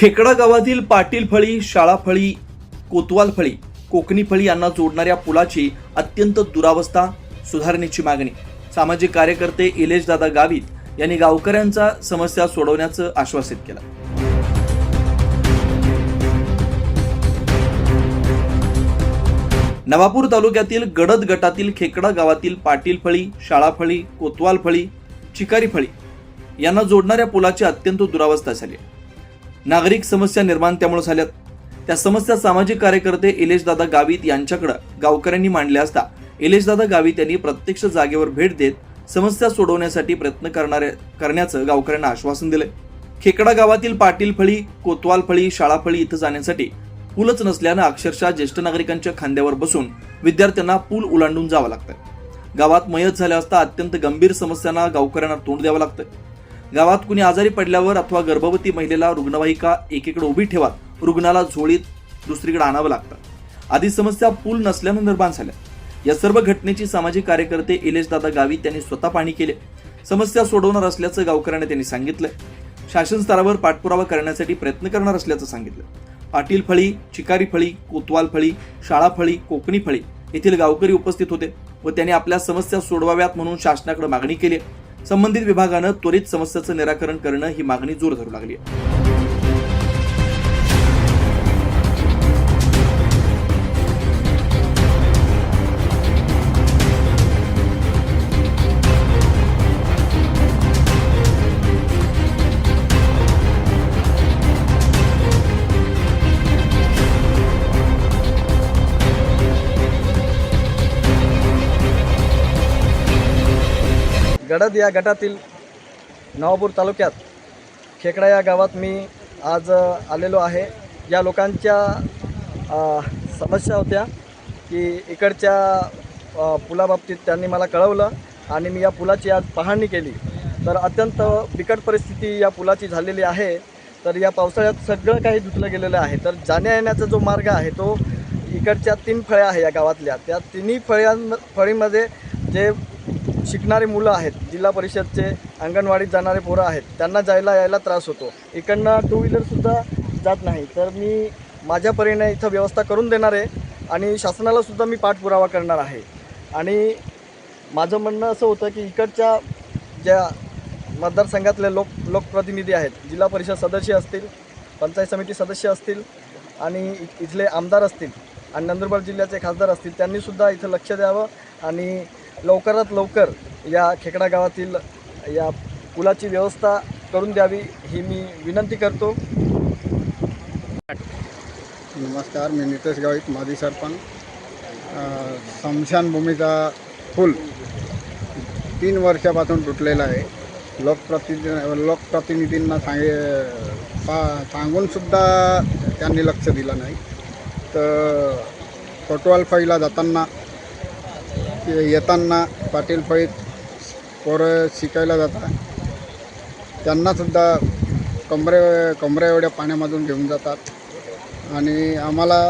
खेकडा गावातील पाटील फळी शाळा फळी कोतवाल फळी कोकणी फळी यांना जोडणाऱ्या पुलाची अत्यंत दुरावस्था सुधारणेची मागणी सामाजिक कार्यकर्ते इलेशदादा गावित यांनी गावकऱ्यांचा समस्या सोडवण्याचं आश्वासित केलं नवापूर तालुक्यातील गडद गटातील खेकडा गावातील पाटील फळी शाळा फळी कोतवाल फळी चिकारी फळी यांना जोडणाऱ्या पुलाची अत्यंत दुरावस्था झाली आहे. नागरिक समस्या निर्माण त्यामुळे झाल्यात. त्या समस्या सामाजिक कार्यकर्ते इलेशदादा गावित यांच्याकडे गावकऱ्यांनी मांडल्या असता इलेशदादा गावित यांनी प्रत्यक्ष जागेवर भेट देत समस्या सोडवण्यासाठी प्रयत्न करणारे करण्याचं गावकऱ्यांना आश्वासन दिलंय. खेकडा गावातील पाटील फळी कोतवाल फळी शाळा फळी इथं जाण्यासाठी पूलच नसल्यानं अक्षरशः ज्येष्ठ नागरिकांच्या खांद्यावर बसून विद्यार्थ्यांना पूल ओलांडून जावं लागतं गावात मयत झाल्या असता अत्यंत गंभीर समस्यांना गावकऱ्यांना तोंड द्यावं लागतं गावात कुणी आजारी पडल्यावर अथवा गर्भवती महिलेला रुग्णवाहिका एकीकडे उभी ठेवत रुग्णाला झोळीत दुसरीकडे आणावं लागतं. आधी समस्या पूल नसल्यानं निर्माण झाल्या. या सर्व घटनेची सामाजिक कार्यकर्ते इलेशदादा गावी त्यांनी स्वतः पाहणी केली. समस्या सोडवणार असल्याचं गावकऱ्यांना त्यांनी सांगितलं. शासन स्तरावर पाठपुरावा करण्यासाठी प्रयत्न करणार असल्याचं सांगितलं. पाटील फळी चिकारी फळी कोतवाल फळी शाळा फळी कोकणी फळी येथील गावकरी उपस्थित होते व त्यांनी आपल्या समस्या सोडवाव्यात म्हणून शासनाकडे मागणी केली संबंधित विभागानं त्वरित समस्याचं निराकरण करणं ही मागणी जोर धरू लागली आहे. गडद या गटातील नवापूर तालुक्यात खेकडा या गावात मी आज आलेलो आहे. या लोकांच्या समस्या होत्या की इकडच्या पुलाबाबतीत त्यांनी मला कळवलं आणि मी या पुलाची आज पाहणी केली. तर अत्यंत बिकट परिस्थिती या पुलाची झालेली आहे. तर या पावसाळ्यात सगळं काही धुतलं गेलेलं आहे. तर जाण्या येण्याचा जो मार्ग आहे तो इकडच्या तीन फळ्या आहे या गावातल्या. त्या तिन्ही फळ्यां फळीमध्ये जे शिकणारी मुलं आहेत जिल्हा परिषदचे अंगणवाडीत जाणारे पोरं आहेत त्यांना जायला यायला त्रास होतो. इकडनं टू व्हीलरसुद्धा जात नाही. तर मी माझ्या परीने इथं व्यवस्था करून देणार आहे आणि शासनालासुद्धा मी पाठपुरावा करणार आहे. आणि माझं म्हणणं असं होतं की इकडच्या ज्या मतदारसंघातले लोक लोकप्रतिनिधी आहेत जिल्हा परिषद सदस्य असतील पंचायत समिती सदस्य असतील आणि इथले आमदार असतील आणि नंदुरबार जिल्ह्याचे खासदार असतील त्यांनीसुद्धा इथं लक्ष द्यावं आणि लवकरात लवकर या खेकडा गावातील या पुलाची व्यवस्था करून द्यावी ही मी विनंती करतो. नमस्कार मी नितेश गावित माजी सरपंच. स्मशानभूमीचा पूल तीन वर्षापासून तुटलेला आहे. लोकप्रतिनिधी लोकप्रतिनिधींना सांगे पा सांगूनसुद्धा त्यांनी लक्ष दिलं नाही. तर कोटवाल फाईला जाताना येताना पाटील फळीत पोरं शिकायला जातात. त्यांनासुद्धा कमरे कमरे एवढ्या पाण्यामधून घेऊन जातात. आणि आम्हाला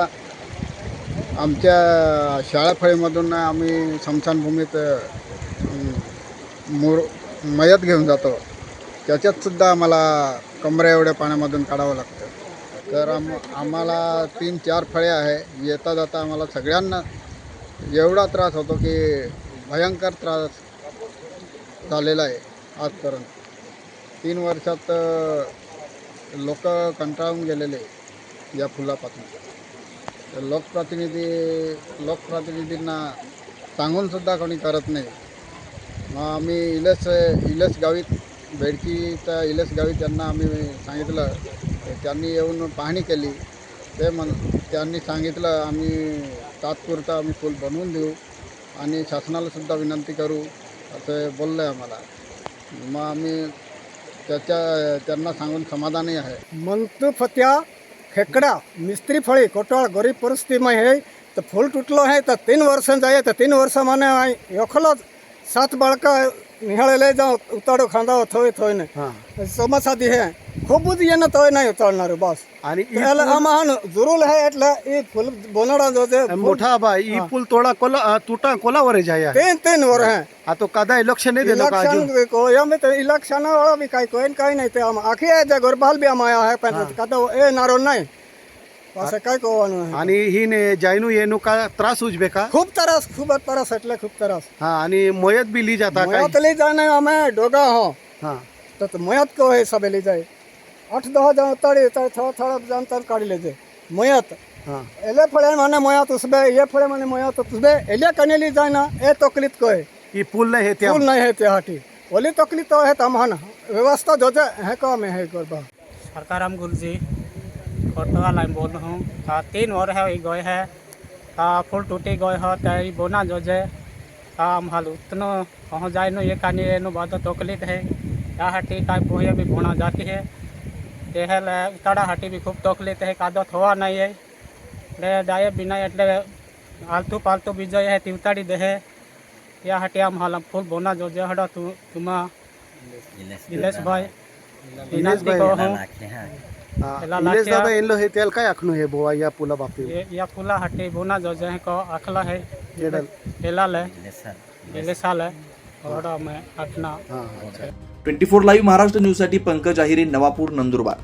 आमच्या शाळाफळीमधून आम्ही स्मशानभूमीत मोर मयत घेऊन जातो. त्याच्यातसुद्धा आम्हाला कमरे एवढ्या पाण्यामधून काढावं लागतं. तर आम आम्हाला तीन चार फळे आहे. येता जाता आम्हाला सगळ्यांना एवढा त्रास होतो की भयंकर त्रास झालेला आहे आजपर्यंत. तीन वर्षात लोक कंटाळून गेलेले या फुलापासून. तर लोकप्रतिनिधी लोकप्रतिनिधींना सांगूनसुद्धा कोणी करत नाही. मग आम्ही इलस इलस गावीत बेडकीच्या इलस गावीत त्यांना आम्ही सांगितलं त्यांनी येऊन पाहणी केली. ते म्हण त्यांनी सांगितलं आम्ही तात्पुरता आम्ही पूल बनवून देऊ आणि शासनालासुद्धा विनंती करू. असं बोललं आहे आम्हाला. मग आम्ही त्याच्या त्यांना सांगून समाधानी आहे. मंतू फत्या खेकडा मिस्त्री फळी कोटाळ गरीब परिस्थिती हे तर फूल तुटलो आहे तर तीन वर्ष जाए तर तीन वर्ष माने एखलो सात बाळका નિહાળે લઈ જાઓ ઉતારો ખાંદાઓ થોય થોય ને ચોમાસાથી હે ખૂબ જ એને તોય નહીં ઉતારનારું બસ એટલે આમાં જરૂર હે એટલે એ ફૂલ બોનાડા જો છે મોટા ભાઈ ઈ પુલ થોડા કોલા તૂટા કોલા વરે જાય તેન તેન વર હે આ તો કદા ઇલેક્શન નહીં દેલો કાજુ કો એમ તો ઇલેક્શન વાળા બી કાઈ કોઈ કાઈ નહીં તે આમ આખી આ જે ગોરબાલ બી આમ આયા હે પણ કદા એ નારો નહીં असं काय कोवान आणि ही जायनू येणू का त्रास उजबेका? खूप त्रास खूप त्रास हटला खूप त्रास. हा आणि मयत बी ली जाता मयत ले जाने डोगा हो. हा. तर मयत को हे सबे ले जाय. आठ दहा जण तड़े तड़े थोड़ा थोड़ा जान तर काढले ले मयत. हा. एले फळे माने मयत उसबे ये फळे माने मयत उसबे एले कनेली जाय ना ए तकलीत कोय की पूल पुल हे त्या पूल नाही हे त्या हाटी ओली तकलीत तो है तमहन व्यवस्था जो है का हे करबा सरकार आम गुरुजी फोटो वाला बोल रहा हूँ आ, तीन और है गए है आ, फूल टूटी गए हो तो ई बोना जो जे हम हाल उतनो पहुँच जाए नो ये कानी नो बहुत तकलीफ है या हटी का पोहे भी बोना जाती है तेहल उताड़ा हटी भी खूब तकलीफ है कादो थोड़ा नहीं है ले जाए बिना એટલે आलतू पालतू बीजो है ती उताड़ी दे है या हटी हम हाल फूल बोना जो जे हड़ा तू तुमा दिलेश इलेश दादा इन लो हे तेल काय आखनु हे बोवा या पुला बापी? ये या पुला हटे बोना जो जे को आखला है जेडल तेलाल है इलेसाल है और मैं आखना 24 लाईव्ह महाराष्ट्र न्यूजसाठी पंकज आहिरे नवापूर नंदुरबार.